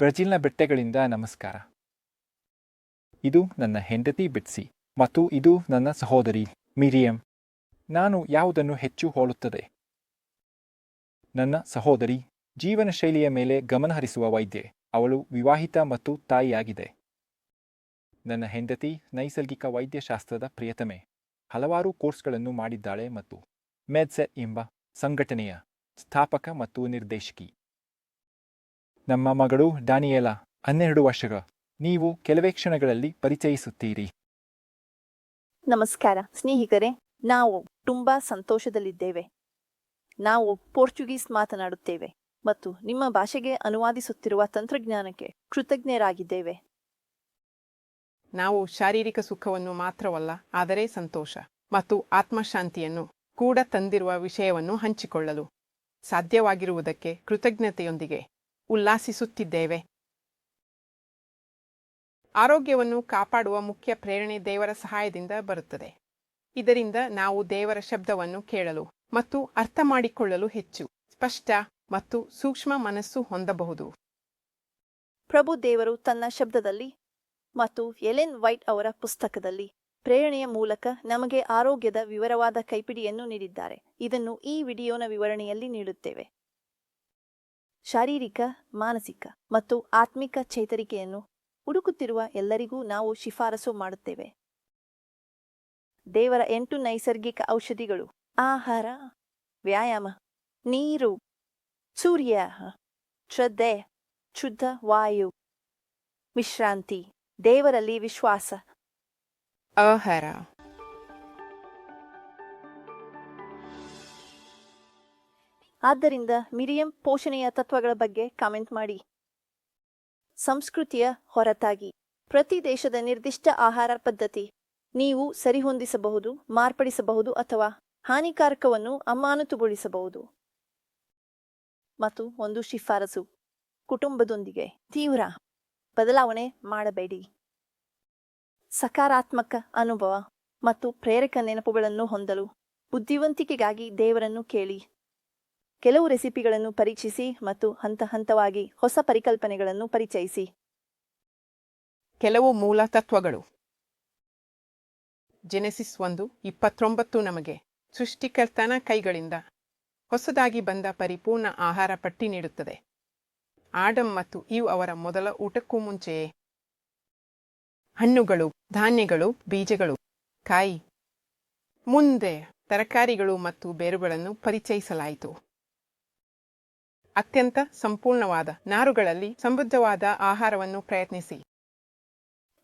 ಬ್ರೆಜಿಲ್ನ ಬೆಟ್ಟಗಳಿಂದ ನಮಸ್ಕಾರ. ಇದು ನನ್ನ ಹೆಂಡತಿ ಬಿಟ್ಸಿ ಮತ್ತು ಇದು ನನ್ನ ಸಹೋದರಿ ಮಿರಿಯಂ. ನಾನು ಯಾವುದನ್ನು ಹೆಚ್ಚು ಹೋಲುತ್ತದೆ? ನನ್ನ ಸಹೋದರಿ ಜೀವನ ಶೈಲಿಯ ಮೇಲೆ ಗಮನಹರಿಸುವ ವೈದ್ಯೆ. ಅವಳು ವಿವಾಹಿತ ಮತ್ತು ತಾಯಿಯಾಗಿದೆ. ನನ್ನ ಹೆಂಡತಿ ನೈಸರ್ಗಿಕ ವೈದ್ಯಶಾಸ್ತ್ರದ ಪ್ರಿಯತಮೆ. ಹಲವಾರು ಕೋರ್ಸ್ಗಳನ್ನು ಮಾಡಿದ್ದಾಳೆ ಮತ್ತು ಮೆಡ್ಸೆಟ್ ಎಂಬ ಸಂಘಟನೆಯ ಸ್ಥಾಪಕ ಮತ್ತು ನಿರ್ದೇಶಕಿ. ನಮ್ಮ ಮಗಳು ಡಾನಿಯೇಲಾ ಹನ್ನೆರಡು ವರ್ಷಗಳ ನೀವು ಕೆಲವೇ ಕ್ಷಣಗಳಲ್ಲಿ ಪರಿಚಯಿಸುತ್ತೀರಿ. ನಮಸ್ಕಾರ. ಸ್ನೇಹಿತರೆ ನಾವು ತುಂಬಾ ಸಂತೋಷದಲ್ಲಿದ್ದೇವೆ. ನಾವು ಪೋರ್ಚುಗೀಸ್ ಮಾತನಾಡುತ್ತೇವೆ ಮತ್ತು ನಿಮ್ಮ ಭಾಷೆಗೆ ಅನುವಾದಿಸುತ್ತಿರುವ ತಂತ್ರಜ್ಞಾನಕ್ಕೆ ಕೃತಜ್ಞರಾಗಿದ್ದೇವೆ. ನಾವು ಶಾರೀರಿಕ ಸುಖವನ್ನು ಮಾತ್ರವಲ್ಲ ಆದರೆ ಸಂತೋಷ ಮತ್ತು ಆತ್ಮಶಾಂತಿಯನ್ನು ಕೂಡ ತಂದಿರುವ ವಿಷಯವನ್ನು ಹಂಚಿಕೊಳ್ಳಲು ಸಾಧ್ಯವಾಗಿರುವುದಕ್ಕೆ ಕೃತಜ್ಞತೆಯೊಂದಿಗೆ. ಉಲ್ಲಾಸಿಸುತ್ತಿದ್ದೇವೆ. ಆರೋಗ್ಯವನ್ನು ಕಾಪಾಡುವ ಮುಖ್ಯ ಪ್ರೇರಣೆ ದೇವರ ಸಹಾಯದಿಂದ ಬರುತ್ತದೆ. ಇದರಿಂದ ನಾವು ದೇವರ ಶಬ್ದವನ್ನು ಕೇಳಲು ಮತ್ತು ಅರ್ಥ ಮಾಡಿಕೊಳ್ಳಲು ಹೆಚ್ಚು ಸ್ಪಷ್ಟ ಮತ್ತು ಸೂಕ್ಷ್ಮ ಮನಸ್ಸು ಹೊಂದಬಹುದು. ಪ್ರಭು ದೇವರು ತನ್ನ ಶಬ್ದದಲ್ಲಿ ಮತ್ತು ಎಲೆನ್ ವೈಟ್ ಅವರ ಪುಸ್ತಕದಲ್ಲಿ ಪ್ರೇರಣೆಯ ಮೂಲಕ ನಮಗೆ ಆರೋಗ್ಯದ ವಿವರವಾದ ಕೈಪಿಡಿಯನ್ನು ನೀಡಿದ್ದಾರೆ. ಇದನ್ನು ಈ ವಿಡಿಯೋನ ವಿವರಣೆಯಲ್ಲಿ ನೀಡುತ್ತೇವೆ. ಶಾರೀರಿಕ, ಮಾನಸಿಕ ಮತ್ತು ಆತ್ಮಿಕ ಚೇತರಿಕೆಯನ್ನು ಹುಡುಕುತ್ತಿರುವ ಎಲ್ಲರಿಗೂ ನಾವು ಶಿಫಾರಸು ಮಾಡುತ್ತೇವೆ. ದೇವರ ಎಂಟು ನೈಸರ್ಗಿಕ ಔಷಧಿಗಳು. ಆಹಾರ, ವ್ಯಾಯಾಮ, ನೀರು, ಸೂರ್ಯ, ಶ್ರದ್ಧೆ, ಶುದ್ಧ ವಾಯು, ವಿಶ್ರಾಂತಿ, ದೇವರಲ್ಲಿ ವಿಶ್ವಾಸ. ಆಹಾರ. ಆದ್ದರಿಂದ ಮಿರಿಯಂ ಪೋಷಣೆಯ ತತ್ವಗಳ ಬಗ್ಗೆ ಕಾಮೆಂಟ್ ಮಾಡಿ. ಸಂಸ್ಕೃತಿಯ ಹೊರತಾಗಿ. ಪ್ರತಿ ದೇಶದ ನಿರ್ದಿಷ್ಟ ಆಹಾರ ಪದ್ಧತಿ. ನೀವು ಸರಿಹೊಂದಿಸಬಹುದು, ಮಾರ್ಪಡಿಸಬಹುದು ಅಥವಾ ಹಾನಿಕಾರಕವನ್ನು ಅಮಾನತುಗೊಳಿಸಬಹುದು. ಮತ್ತು ಒಂದು ಶಿಫಾರಸು. ಕುಟುಂಬದೊಂದಿಗೆ ತೀವ್ರ ಬದಲಾವಣೆ ಮಾಡಬೇಡಿ. ಸಕಾರಾತ್ಮಕ ಅನುಭವ ಮತ್ತು ಪ್ರೇರಕ ನೆನಪುಗಳನ್ನು ಹೊಂದಲು ಬುದ್ಧಿವಂತಿಕೆಗಾಗಿ ದೇವರನ್ನು ಕೇಳಿ. ಕೆಲವು ರೆಸಿಪಿಗಳನ್ನು ಪರೀಕ್ಷಿಸಿ ಮತ್ತು ಹಂತ ಹಂತವಾಗಿ ಹೊಸ ಪರಿಕಲ್ಪನೆಗಳನ್ನು ಪರಿಚಯಿಸಿ. ಕೆಲವು ಮೂಲ ತತ್ವಗಳು. ಜೆನೆಸಿಸ್ ಒಂದು, ಇಪ್ಪತ್ತೊಂಬತ್ತು ನಮಗೆ ಸೃಷ್ಟಿಕರ್ತನ ಕೈಗಳಿಂದ ಹೊಸದಾಗಿ ಬಂದ ಪರಿಪೂರ್ಣ ಆಹಾರ ಪಟ್ಟಿ ನೀಡುತ್ತದೆ. ಆಡಮ್ ಮತ್ತು ಇವ್ ಅವರ ಮೊದಲ ಊಟಕ್ಕೂ ಮುಂಚೆಯೇ ಹಣ್ಣುಗಳು, ಧಾನ್ಯಗಳು, ಬೀಜಗಳು, ಕಾಯಿ, ಮುಂದೆ ತರಕಾರಿಗಳು ಮತ್ತು ಬೇರುಗಳನ್ನು ಪರಿಚಯಿಸಲಾಯಿತು. ಅತ್ಯಂತ ಸಂಪೂರ್ಣವಾದ ನಾರುಗಳಲ್ಲಿ ಸಮೃದ್ಧವಾದ ಆಹಾರವನ್ನು ಪ್ರಯತ್ನಿಸಿ.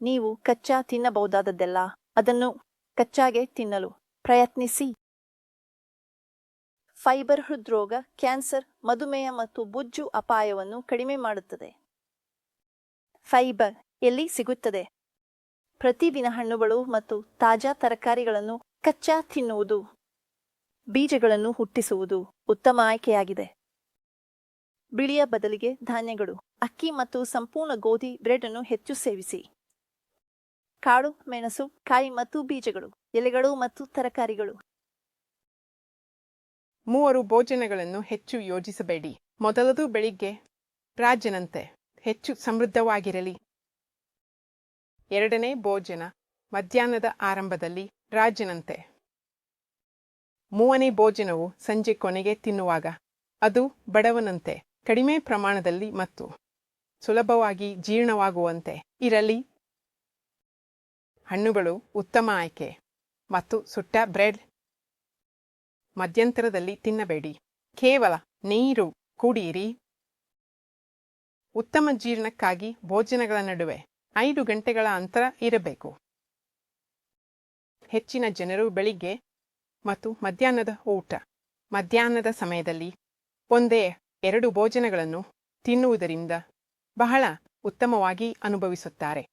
ನೀವು ಕಚ್ಚಾ ತಿನ್ನಬಹುದಾದದ್ದೆಲ್ಲ ಅದನ್ನು ಕಚ್ಚಾಗೆ ತಿನ್ನಲು ಪ್ರಯತ್ನಿಸಿ. ಫೈಬರ್ ಹೃದ್ರೋಗ ಕ್ಯಾನ್ಸರ್, ಮಧುಮೇಹ ಮತ್ತು ಬುಜ್ಜು ಅಪಾಯವನ್ನು ಕಡಿಮೆ ಮಾಡುತ್ತದೆ. ಫೈಬರ್ ಎಲ್ಲಿ ಸಿಗುತ್ತದೆ? ಪ್ರತಿದಿನ ಹಣ್ಣುಗಳು ಮತ್ತು ತಾಜಾ ತರಕಾರಿಗಳನ್ನು ಕಚ್ಚಾ ತಿನ್ನುವುದು, ಬೀಜಗಳನ್ನು ಹುಟ್ಟಿಸುವುದು ಉತ್ತಮ ಆಯ್ಕೆಯಾಗಿದೆ. ಬಿಳಿಯ ಬದಲಿಗೆ ಧಾನ್ಯಗಳು. ಅಕ್ಕಿ ಮತ್ತು ಸಂಪೂರ್ಣ ಗೋಧಿ, ಬ್ರೆಡ್ ಅನ್ನು ಹೆಚ್ಚು ಸೇವಿಸಿ. ಕಾಳು, ಮೆಣಸು, ಕಾಯಿ ಮತ್ತು ಬೀಜಗಳು, ಎಲೆಗಳು ಮತ್ತು ತರಕಾರಿಗಳು. ಮೂವರು ಭೋಜನಗಳನ್ನು ಹೆಚ್ಚು ಯೋಜಿಸಬೇಡಿ. ಮೊದಲದು ಬೆಳಿಗ್ಗೆ ರಾಜನಂತೆ ಹೆಚ್ಚು ಸಮೃದ್ಧವಾಗಿರಲಿ. ಎರಡನೇ ಭೋಜನ, ಮಧ್ಯಾಹ್ನದ ಆರಂಭದಲ್ಲಿ ರಾಜನಂತೆ ಮೂವನೇ ಭೋಜನವು ಸಂಜೆ ಕೊನೆಗೆ ತಿನ್ನುವಾಗ, ಅದು ಬಡವನಂತೆ. ಕಡಿಮೆ ಪ್ರಮಾಣದಲ್ಲಿ ಮತ್ತು ಸುಲಭವಾಗಿ ಜೀರ್ಣವಾಗುವಂತೆ ಇರಲಿ. ಹಣ್ಣುಗಳು ಉತ್ತಮ ಆಯ್ಕೆ ಮತ್ತು ಸುಟ್ಟ ಬ್ರೆಡ್ ಮಧ್ಯಂತರದಲ್ಲಿ ತಿನ್ನಬೇಡಿ. ಕೇವಲ ನೀರು ಕುಡಿಯಿರಿ ಉತ್ತಮ ಜೀರ್ಣಕ್ಕಾಗಿ ಭೋಜನಗಳ ನಡುವೆ ಐದು ಗಂಟೆಗಳ ಅಂತರ ಇರಬೇಕು. ಹೆಚ್ಚಿನ ಜನರು ಬೆಳಿಗ್ಗೆ ಮತ್ತು ಮಧ್ಯಾಹ್ನದ ಊಟ. ಮಧ್ಯಾಹ್ನದ ಸಮಯದಲ್ಲಿ ಒಂದೇ ಎರಡು ಭೋಜನಗಳನ್ನು ತಿನ್ನುವುದರಿಂದ ಬಹಳ ಉತ್ತಮವಾಗಿ ಅನುಭವಿಸುತ್ತಾರೆ.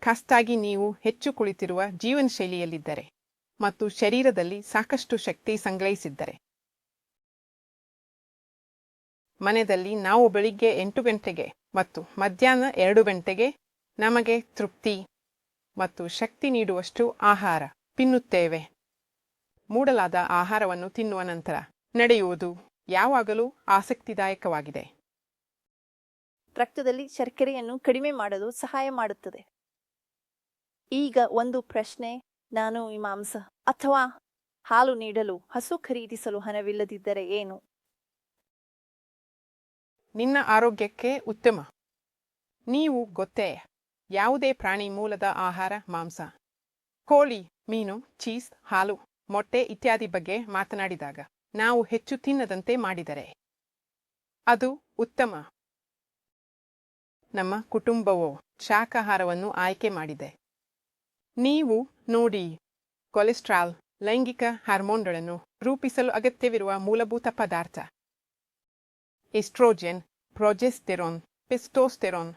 ಖಾಸ್ತಾಗಿ ನೀವು ಹೆಚ್ಚು ಕುಳಿತಿರುವ ಜೀವನ ಶೈಲಿಯಲ್ಲಿದ್ದರೆ ಮತ್ತು ಶರೀರದಲ್ಲಿ ಸಾಕಷ್ಟು ಶಕ್ತಿ ಸಂಗ್ರಹಿಸಿದ್ದರೆ. ಮನೆಯಲ್ಲಿ ನಾವು ಬೆಳಿಗ್ಗೆ ಎಂಟು ಗಂಟೆಗೆ ಮತ್ತು ಮಧ್ಯಾಹ್ನ ಎರಡು ಗಂಟೆಗೆ ನಮಗೆ ತೃಪ್ತಿ ಮತ್ತು ಶಕ್ತಿ ನೀಡುವಷ್ಟು ಆಹಾರ ತಿನ್ನುತ್ತೇವೆ. ಮೂಡಲಾದ ಆಹಾರವನ್ನು ತಿನ್ನುವ ನಂತರ ನಡೆಯುವುದು ಯಾವಾಗಲೂ ಆಸಕ್ತಿದಾಯಕವಾಗಿದೆ. ರಕ್ತದಲ್ಲಿ ಶರ್ಕರೆಯನ್ನು ಕಡಿಮೆ ಮಾಡಲು ಸಹಾಯ ಮಾಡುತ್ತದೆ. ಈಗ ಒಂದು ಪ್ರಶ್ನೆ ನಾನು ಈ ಮಾಂಸ ಅಥವಾ ಹಾಲು ನೀಡಲು ಹಸು ಖರೀದಿಸಲು ಹಣವಿಲ್ಲದಿದ್ದರೆ ಏನು? ನಿನ್ನ ಆರೋಗ್ಯಕ್ಕೆ ಉತ್ತಮ. ನೀವು ಗೊತ್ತೇ ಯಾವುದೇ ಪ್ರಾಣಿ ಮೂಲದ ಆಹಾರ ಮಾಂಸ ಕೋಳಿ ಮೀನು ಚೀಸ್ ಹಾಲು ಮೊಟ್ಟೆ ಇತ್ಯಾದಿ ಬಗ್ಗೆ ಮಾತನಾಡಿದಾಗ. ನಾವು ಹೆಚ್ಚು ತಿನ್ನದಂತೆ ಮಾಡಿದರೆ. ಅದು ಉತ್ತಮ. ನಮ್ಮ ಕುಟುಂಬವು ಶಾಖಾಹಾರವನ್ನು ಆಯ್ಕೆ ಮಾಡಿದೆ. ನೀವು ನೋಡಿ, ಕೊಲೆಸ್ಟ್ರಾಲ್ ಲೈಂಗಿಕ ಹಾರ್ಮೋನ್ಗಳನ್ನು ರೂಪಿಸಲು ಅಗತ್ಯವಿರುವ ಮೂಲಭೂತ ಪದಾರ್ಥ. ಎಸ್ಟ್ರೋಜೆನ್, ಪ್ರೊಜೆಸ್ಟೆರೋನ್ ಪೆಸ್ಟೋಸ್ಟೆರೋನ್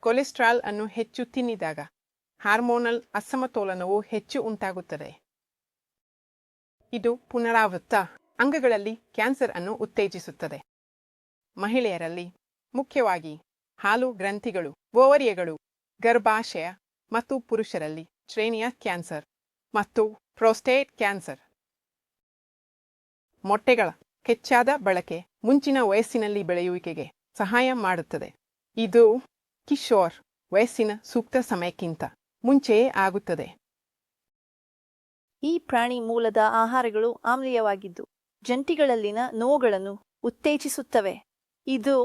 ಕೊಲೆಸ್ಟ್ರಾಲ್ ಅನ್ನು ಹೆಚ್ಚು ತಿನ್ನಿದಾಗ ಹಾರ್ಮೋನಲ್ ಅಸಮತೋಲನವು ಹೆಚ್ಚು ಉಂಟಾಗುತ್ತದೆ. ಇದು ಪುನರಾವೃತ್ತ ಅಂಗಗಳಲ್ಲಿ ಕ್ಯಾನ್ಸರ್ ಅನ್ನು ಉತ್ತೇಜಿಸುತ್ತದೆ. ಮಹಿಳೆಯರಲ್ಲಿ ಮುಖ್ಯವಾಗಿ ಹಾಲು ಗ್ರಂಥಿಗಳು, ಓವರಿಯಗಳು, ಗರ್ಭಾಶಯ ಮತ್ತು ಪುರುಷರಲ್ಲಿ ಶ್ರೇಣಿಯ ಕ್ಯಾನ್ಸರ್ ಮತ್ತು ಪ್ರೋಸ್ಟೇಟ್ ಕ್ಯಾನ್ಸರ್. ಮೊಟ್ಟೆಗಳ ಹೆಚ್ಚಾದ ಬಳಕೆ ಮುಂಚಿನ ವಯಸ್ಸಿನಲ್ಲಿ ಬೆಳೆಯುವಿಕೆಗೆ ಸಹಾಯ ಮಾಡುತ್ತದೆ. ಇದು ಕಿಶೋರ್ ವಯಸ್ಸಿನ ಸೂಕ್ತ ಸಮಯಕ್ಕಿಂತ ಮುಂಚೆಯೇ ಆಗುತ್ತದೆ. ಈ ಪ್ರಾಣಿ ಮೂಲದ ಆಹಾರಗಳು ಆಮ್ಲೀಯವಾಗಿದ್ದು, ಜಂಟಿಗಳಲ್ಲಿನ ನೋವುಗಳನ್ನು ಉತ್ತೇಜಿಸುತ್ತವೆ. ಇದು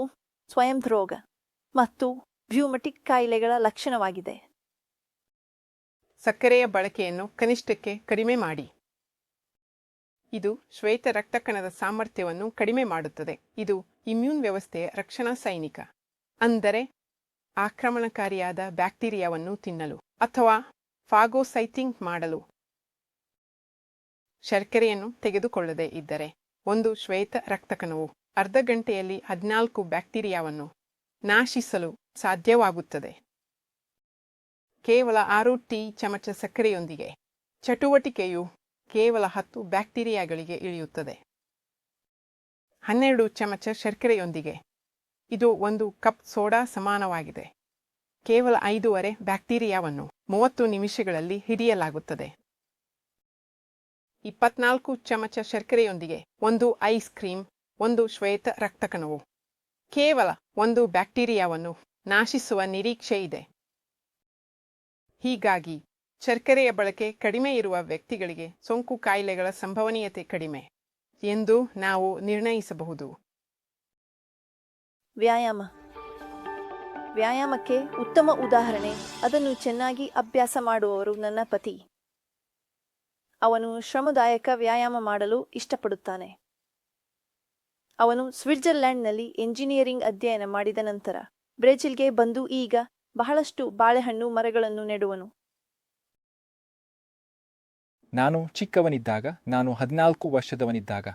ಸ್ವಯಂ ರೋಗ ಮತ್ತು ಬ್ಯೂಮಟಿಕ್ ಕಾಯಿಲೆಗಳ ಲಕ್ಷಣವಾಗಿದೆ. ಸಕ್ಕರೆಯ ಬಳಕೆಯನ್ನು ಕನಿಷ್ಠಕ್ಕೆ ಕಡಿಮೆ ಮಾಡಿ. ಇದು ಶ್ವೇತ ರಕ್ತ ಕಣದ ಸಾಮರ್ಥ್ಯವನ್ನು ಕಡಿಮೆ ಮಾಡುತ್ತದೆ. ಇದು ಇಮ್ಯೂನ್ ವ್ಯವಸ್ಥೆಯ ರಕ್ಷಣಾ ಸೈನಿಕ. ಅಂದರೆ ಆಕ್ರಮಣಕಾರಿಯಾದ ಬ್ಯಾಕ್ಟೀರಿಯಾವನ್ನು ತಿನ್ನಲು ಅಥವಾ ಫಾಗೋಸೈಟಿಂಗ್ ಮಾಡಲು ಶರ್ಕರೆಯನ್ನು ತೆಗೆದುಕೊಳ್ಳದೇ ಇದ್ದರೆ ಒಂದು ಶ್ವೇತ ರಕ್ತಕಣವು ಅರ್ಧ ಗಂಟೆಯಲ್ಲಿ ಹದಿನಾಲ್ಕು ಬ್ಯಾಕ್ಟೀರಿಯಾವನ್ನು ನಾಶಿಸಲು ಸಾಧ್ಯವಾಗುತ್ತದೆ. ಕೇವಲ ಆರು ಟೀ ಚಮಚ ಸಕ್ಕರೆಯೊಂದಿಗೆ ಚಟುವಟಿಕೆಯು ಕೇವಲ ಹತ್ತು ಬ್ಯಾಕ್ಟೀರಿಯಾಗಳಿಗೆ ಇಳಿಯುತ್ತದೆ. ಹನ್ನೆರಡು ಚಮಚ ಶರ್ಕರೆಯೊಂದಿಗೆ ಇದು ಒಂದು ಕಪ್ ಸೋಡಾ ಸಮಾನವಾಗಿದೆ. ಕೇವಲ ಐದೂವರೆ ಬ್ಯಾಕ್ಟೀರಿಯಾವನ್ನು ಮೂವತ್ತು ನಿಮಿಷಗಳಲ್ಲಿ ಹಿಡಿಯಲಾಗುತ್ತದೆ. ಇಪ್ಪತ್ನಾಲ್ಕು ಚಮಚ ಶರ್ಕರೆಯೊಂದಿಗೆ ಒಂದು ಐಸ್ ಕ್ರೀಮ್ ಒಂದು ಶ್ವೇತ ರಕ್ತಕಣವು. ಕೇವಲ ಒಂದು ಬ್ಯಾಕ್ಟೀರಿಯಾವನ್ನು ನಾಶಿಸುವ ನಿರೀಕ್ಷೆ ಇದೆ. ಹೀಗಾಗಿ, ಶರ್ಕರೆಯ ಬಳಕೆ ಕಡಿಮೆ ಇರುವ ವ್ಯಕ್ತಿಗಳಿಗೆ ಸೋಂಕು ಕಾಯಿಲೆಗಳ ಸಂಭವನೀಯತೆ ಕಡಿಮೆ ಎಂದು ನಾವು ನಿರ್ಣಯಿಸಬಹುದು. ವ್ಯಾಯಾಮ. ವ್ಯಾಯಾಮಕ್ಕೆ ಉತ್ತಮ ಉದಾಹರಣೆ, ಅದನ್ನು ಚೆನ್ನಾಗಿ ಅಭ್ಯಾಸ ಮಾಡುವವರು ನನ್ನ ಪತಿ. ಅವನು ಶ್ರಮದಾಯಕ ವ್ಯಾಯಾಮ ಮಾಡಲು ಇಷ್ಟಪಡುತ್ತಾನೆ. ಅವನು ಸ್ವಿಟ್ಜರ್ಲೆಂಡ್ನಲ್ಲಿ ಎಂಜಿನಿಯರಿಂಗ್ ಅಧ್ಯಯನ ಮಾಡಿದ ನಂತರ ಬ್ರೆಜಿಲ್ಗೆ ಬಂದು ಈಗ ಬಹಳಷ್ಟು ಬಾಳೆಹಣ್ಣು, ಮರಗಳನ್ನು ನೆಡುವನು. ನಾನು ಚಿಕ್ಕವನಿದ್ದಾಗ, ನಾನು ಹದಿನಾಲ್ಕು ವರ್ಷದವನಿದ್ದಾಗ,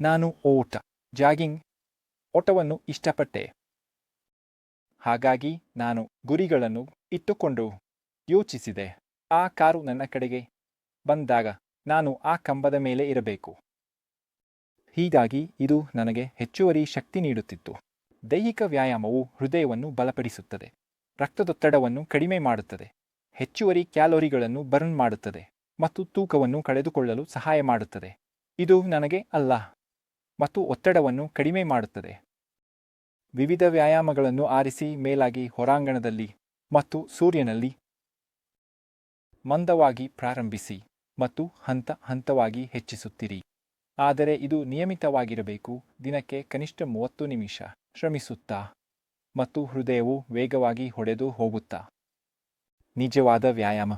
ನಾನು ಓಟ, ಜಾಗಿಂಗ್ ಓಟವನ್ನು ಇಷ್ಟಪಟ್ಟೆ. ಹಾಗಾಗಿ ನಾನು ಗುರಿಗಳನ್ನು ಇಟ್ಟುಕೊಂಡು ಯೋಚಿಸಿದೆ. ಆ ಕಾರು ನನ್ನ ಕಡೆಗೆ ಬಂದಾಗ ನಾನು ಆ ಕಂಬದ ಮೇಲೆ ಇರಬೇಕು. ಹೀಗಾಗಿ ಇದು ನನಗೆ ಹೆಚ್ಚುವರಿ ಶಕ್ತಿ ನೀಡುತ್ತಿತ್ತು. ದೈಹಿಕ ವ್ಯಾಯಾಮವು ಹೃದಯವನ್ನು ಬಲಪಡಿಸುತ್ತದೆ. ರಕ್ತದೊತ್ತಡವನ್ನು ಕಡಿಮೆ ಮಾಡುತ್ತದೆ. ಹೆಚ್ಚುವರಿ ಕ್ಯಾಲೋರಿಗಳನ್ನು ಬರ್ನ್ ಮಾಡುತ್ತದೆ ಮತ್ತು ತೂಕವನ್ನು ಕಳೆದುಕೊಳ್ಳಲು ಸಹಾಯ ಮಾಡುತ್ತದೆ. ಇದು ನನಗೆ ಅಲ್ಲ ಮತ್ತು ಒತ್ತಡವನ್ನು ಕಡಿಮೆ ಮಾಡುತ್ತದೆ. ವಿವಿಧ ವ್ಯಾಯಾಮಗಳನ್ನು ಆರಿಸಿ ಮೇಲಾಗಿ ಹೊರಾಂಗಣದಲ್ಲಿ ಮತ್ತು ಸೂರ್ಯನಲ್ಲಿ ಮಂದವಾಗಿ ಪ್ರಾರಂಭಿಸಿ. ಮತ್ತು ಹಂತ ಹಂತವಾಗಿ ಹೆಚ್ಚಿಸುತ್ತಿರಿ. ಆದರೆ ಇದು ನಿಯಮಿತವಾಗಿರಬೇಕು. ದಿನಕ್ಕೆ ಕನಿಷ್ಠ ಮೂವತ್ತು ನಿಮಿಷ ಶ್ರಮಿಸುತ್ತಾ ಮತ್ತು ಹೃದಯವು ವೇಗವಾಗಿ ಹೊಡೆದು ಹೋಗುತ್ತಾ. ನಿಜವಾದ ವ್ಯಾಯಾಮ.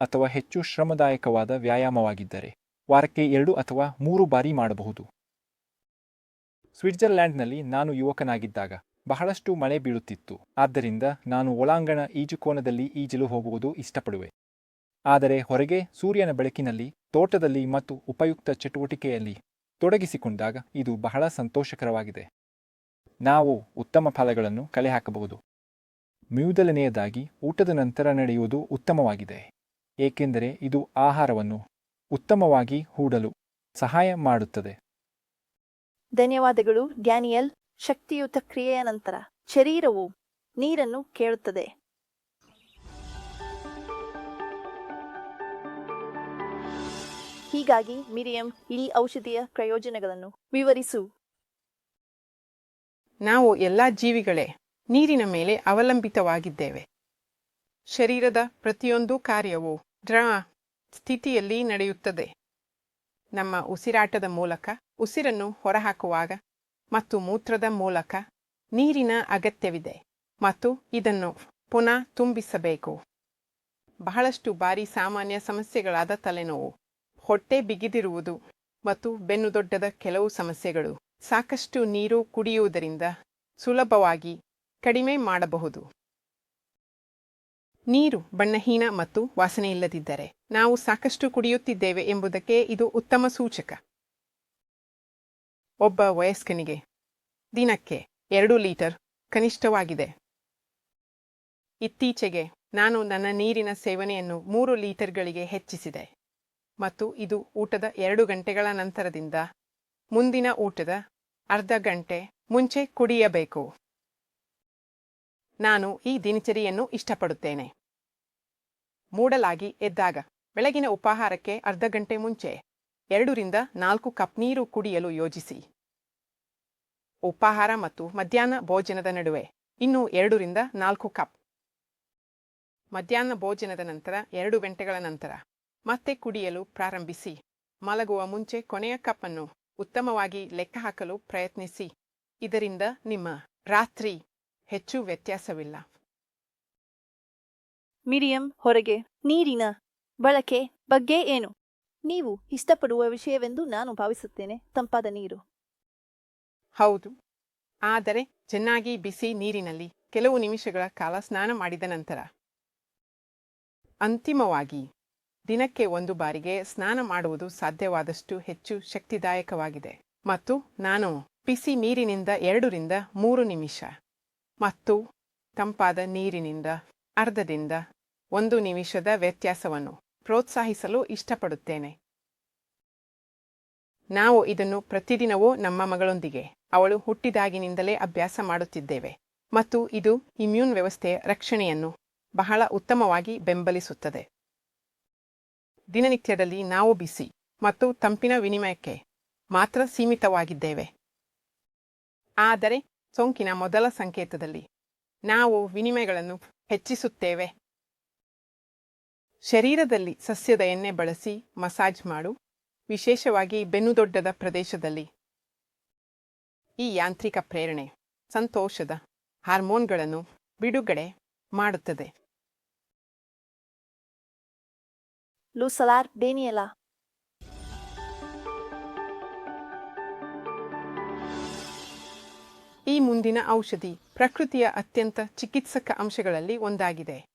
ಅಥವಾ ಹೆಚ್ಚು ಶ್ರಮದಾಯಕವಾದ ವ್ಯಾಯಾಮವಾಗಿದ್ದರೆ ವಾರಕ್ಕೆ ಎರಡು ಅಥವಾ ಮೂರು ಬಾರಿ ಮಾಡಬಹುದು. ಸ್ವಿಟ್ಜರ್ಲ್ಯಾಂಡ್ನಲ್ಲಿ ನಾನು ಯುವಕನಾಗಿದ್ದಾಗ ಬಹಳಷ್ಟು ಮಳೆ ಬೀಳುತ್ತಿತ್ತು. ಆದ್ದರಿಂದ ನಾನು ಒಳಾಂಗಣ ಈಜುಕೋನದಲ್ಲಿ ಈಜಲು ಹೋಗುವುದು ಇಷ್ಟಪಡುವೆ. ಆದರೆ ಹೊರಗೆ ಸೂರ್ಯನ ಬೆಳಕಿನಲ್ಲಿ, ತೋಟದಲ್ಲಿ ಮತ್ತು ಉಪಯುಕ್ತ ಚಟುವಟಿಕೆಯಲ್ಲಿ ತೊಡಗಿಸಿಕೊಂಡಾಗ ಇದು ಬಹಳ ಸಂತೋಷಕರವಾಗಿದೆ. ನಾವು ಉತ್ತಮ ಫಲಗಳನ್ನು ಕಲೆಹಾಕಬಹುದು ಮ್ಯೂದಲನೆಯದಾಗಿ ಊಟದ ನಂತರ ನಡೆಯುವುದು ಉತ್ತಮವಾಗಿದೆ. ಏಕೆಂದರೆ ಇದು ಆಹಾರವನ್ನು ಉತ್ತಮವಾಗಿ ಹೂಡಲು ಸಹಾಯ ಮಾಡುತ್ತದೆ. ಧನ್ಯವಾದಗಳು, ಡ್ಯಾನಿಯಲ್. ಶಕ್ತಿಯುತ ಕ್ರಿಯೆಯ ನಂತರ ಶರೀರವು ನೀರನ್ನು ಕೇಳುತ್ತದೆ. ಹೀಗಾಗಿ ಮಿರಿಯಂ ಈ ಔಷಧಿಯ ಪ್ರಯೋಜನಗಳನ್ನು ವಿವರಿಸು. ನಾವು ಎಲ್ಲ ಜೀವಿಗಳೇ ನೀರಿನ ಮೇಲೆ ಅವಲಂಬಿತವಾಗಿದ್ದೇವೆ. ಶರೀರದ ಪ್ರತಿಯೊಂದು ಕಾರ್ಯವು ಡ್ರ ಸ್ಥಿತಿಯಲ್ಲಿ ನಡೆಯುತ್ತದೆ. ನಮ್ಮ ಉಸಿರಾಟದ ಮೂಲಕ ಉಸಿರನ್ನು ಹೊರಹಾಕುವಾಗ ಮತ್ತು ಮೂತ್ರದ ಮೂಲಕ ನೀರಿನ ಅಗತ್ಯವಿದೆ ಮತ್ತು ಇದನ್ನು ಪುನಃ ತುಂಬಿಸಬೇಕು. ಬಹಳಷ್ಟು ಬಾರಿ ಸಾಮಾನ್ಯ ಸಮಸ್ಯೆಗಳಾದ ತಲೆನೋವು ಹೊಟ್ಟೆ ಬಿಗಿದಿರುವುದು ಮತ್ತು ಬೆನ್ನು ದೊಡ್ಡದ ಕೆಲವು ಸಮಸ್ಯೆಗಳು. ಸಾಕಷ್ಟು ನೀರು ಕುಡಿಯುವುದರಿಂದ ಸುಲಭವಾಗಿ ಕಡಿಮೆ ಮಾಡಬಹುದು. ನೀರು ಬಣ್ಣಹೀನ ಮತ್ತು ವಾಸನೆಯಿಲ್ಲದಿದ್ದರೆ ನಾವು ಸಾಕಷ್ಟು ಕುಡಿಯುತ್ತಿದ್ದೇವೆ ಎಂಬುದಕ್ಕೆ ಇದು ಉತ್ತಮ ಸೂಚಕ. ಒಬ್ಬ ವಯಸ್ಕನಿಗೆ ದಿನಕ್ಕೆ ಎರಡು ಲೀಟರ್ ಕನಿಷ್ಠವಾಗಿದೆ. ಇತ್ತೀಚೆಗೆ ನಾನು ನನ್ನ ನೀರಿನ ಸೇವನೆಯನ್ನು ಮೂರು ಲೀಟರ್ಗಳಿಗೆ ಹೆಚ್ಚಿಸಿದೆ. ಮತ್ತು ಇದು ಊಟದ ಎರಡು ಗಂಟೆಗಳ ನಂತರದಿಂದ ಮುಂದಿನ ಊಟದ ಅರ್ಧ ಗಂಟೆ ಮುಂಚೆ ಕುಡಿಯಬೇಕು. ನಾನು ಈ ದಿನಚರಿಯನ್ನು ಇಷ್ಟಪಡುತ್ತೇನೆ. ಮೂಡಲಾಗಿ ಎದ್ದಾಗ ಬೆಳಗಿನ ಉಪಾಹಾರಕ್ಕೆ ಅರ್ಧ ಗಂಟೆ ಮುಂಚೆ ಎರಡರಿಂದ ನಾಲ್ಕು ಕಪ್ ನೀರು ಕುಡಿಯಲು ಯೋಜಿಸಿ. ಉಪಾಹಾರ ಮತ್ತು ಮಧ್ಯಾಹ್ನ ಭೋಜನದ ನಡುವೆ ಇನ್ನೂ ಎರಡರಿಂದ ನಾಲ್ಕು ಕಪ್. ಮಧ್ಯಾಹ್ನ ಭೋಜನದ ನಂತರ ಎರಡು ಗಂಟೆಗಳ ನಂತರ ಮತ್ತೆ ಕುಡಿಯಲು ಪ್ರಾರಂಭಿಸಿ. ಮಲಗುವ ಮುಂಚೆ ಕೊನೆಯ ಕಪ್ಪನ್ನು ಉತ್ತಮವಾಗಿ ಉತ್ತಮವಾಗಿ ಲೆಕ್ಕಹಾಕಲು ಪ್ರಯತ್ನಿಸಿ. ಇದರಿಂದ ನಿಮ್ಮ ರಾತ್ರಿ ಹೆಚ್ಚು ವ್ಯತ್ಯಾಸವಿಲ್ಲ. ಮಿರಿಯಂ ಹೊರಗೆ. ನೀರಿನ ಬಳಕೆ ಬಗ್ಗೆ ಏನು? ನೀವು ಇಷ್ಟಪಡುವ ವಿಷಯವೆಂದು ನಾನು ಭಾವಿಸುತ್ತೇನೆ. ತಂಪಾದ ನೀರು. ಹೌದು. ಆದರೆ ಚೆನ್ನಾಗಿ ಬಿಸಿ ನೀರಿನಲ್ಲಿ ಕೆಲವು ನಿಮಿಷಗಳ ಕಾಲ ಸ್ನಾನ ಮಾಡಿದ ನಂತರ ಅಂತಿಮವಾಗಿ ದಿನಕ್ಕೆ ಒಂದು ಬಾರಿಗೆ ಸ್ನಾನ ಮಾಡುವುದು ಸಾಧ್ಯವಾದಷ್ಟು ಹೆಚ್ಚು ಶಕ್ತಿದಾಯಕವಾಗಿದೆ. ಮತ್ತು ನಾನು ಬಿಸಿ ನೀರಿನಿಂದ ಎರಡರಿಂದ ಮೂರು ನಿಮಿಷ ಮತ್ತು ತಂಪಾದ ನೀರಿನಿಂದ ಅರ್ಧದಿಂದ ಒಂದು ನಿಮಿಷದ ವ್ಯತ್ಯಾಸವನ್ನು ಪ್ರೋತ್ಸಾಹಿಸಲು ಇಷ್ಟಪಡುತ್ತೇನೆ. ನಾವು ಇದನ್ನು ಪ್ರತಿದಿನವೂ ನಮ್ಮ ಮಗಳೊಂದಿಗೆ, ಅವಳು ಹುಟ್ಟಿದಾಗಿನಿಂದಲೇ ಅಭ್ಯಾಸ ಮಾಡುತ್ತಿದ್ದೇವೆ ಮತ್ತು ಇದು ಇಮ್ಯೂನ್ ವ್ಯವಸ್ಥೆಯ ರಕ್ಷಣೆಯನ್ನು ಬಹಳ ಉತ್ತಮವಾಗಿ ಬೆಂಬಲಿಸುತ್ತದೆ. ದಿನನಿತ್ಯದಲ್ಲಿ ನಾವು ಬಿಸಿ ಮತ್ತು ತಂಪಿನ ವಿನಿಮಯಕ್ಕೆ ಮಾತ್ರ ಸೀಮಿತವಾಗಿದ್ದೇವೆ. ಆದರೆ ಸೋಂಕಿನ ಮೊದಲ ಸಂಕೇತದಲ್ಲಿ ನಾವು ವಿನಿಮಯಗಳನ್ನು ಹೆಚ್ಚಿಸುತ್ತೇವೆ. ಶರೀರದಲ್ಲಿ ಸಸ್ಯದ ಎಣ್ಣೆ ಬಳಸಿ ಮಸಾಜ್ ಮಾಡು. ವಿಶೇಷವಾಗಿ ಬೆನ್ನುದೊಡ್ಡದ ಪ್ರದೇಶದಲ್ಲಿ. ಈ ಯಾಂತ್ರಿಕ ಪ್ರೇರಣೆ ಸಂತೋಷದ ಹಾರ್ಮೋನ್ಗಳನ್ನು ಬಿಡುಗಡೆ ಮಾಡುತ್ತದೆ. ಲೂಸಲಾರ್ Daniela ಈ ಮುಂದಿನ ಔಷಧಿ ಪ್ರಕೃತಿಯ ಅತ್ಯಂತ ಚಿಕಿತ್ಸಕ ಅಂಶಗಳಲ್ಲಿ ಒಂದಾಗಿದೆ.